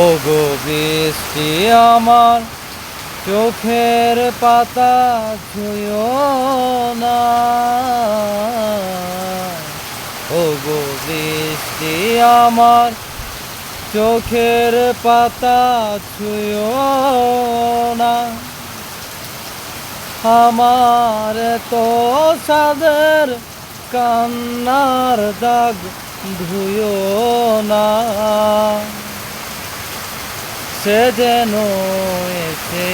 ও গো বৃষ্টি আমার চোখের পাতা ছুঁয়ো না। ও গো বৃষ্টি আমার চোখের পাতা ছুঁয়ো না। আমার তো সাদের কান্নার দাগ ধুয়ো না। সে যেন এসে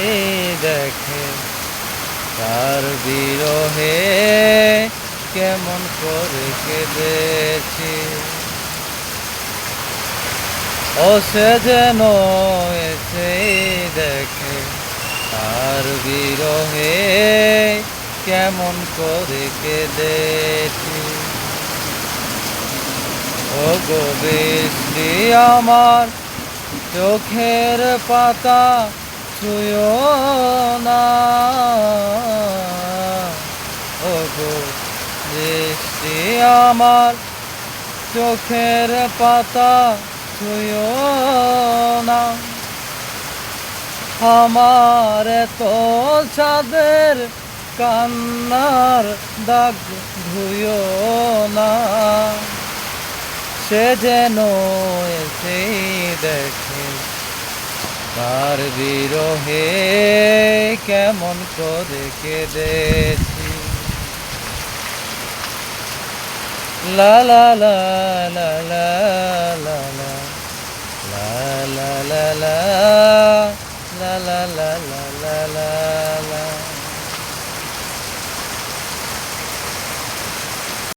দেখে তার বিরহে কেমন করে কেঁদেছি। ও সে যেন এসে দেখে তার বিরহে কেমন করে কেঁদেছি। ও গো আমার চোখের পাতা ছুঁয়ো না। ও গো বৃষ্টি আমার চোখের পাতা ছুঁয়ো না। আমার তো ছাদের কান্নার দাগ ধুয়ো না। সে যেন এসে দেখে তার বিরহে কেমন করে কেঁদেছি লা লা লা লা লা লা লা লা লা লা লা লা লা লা লা লা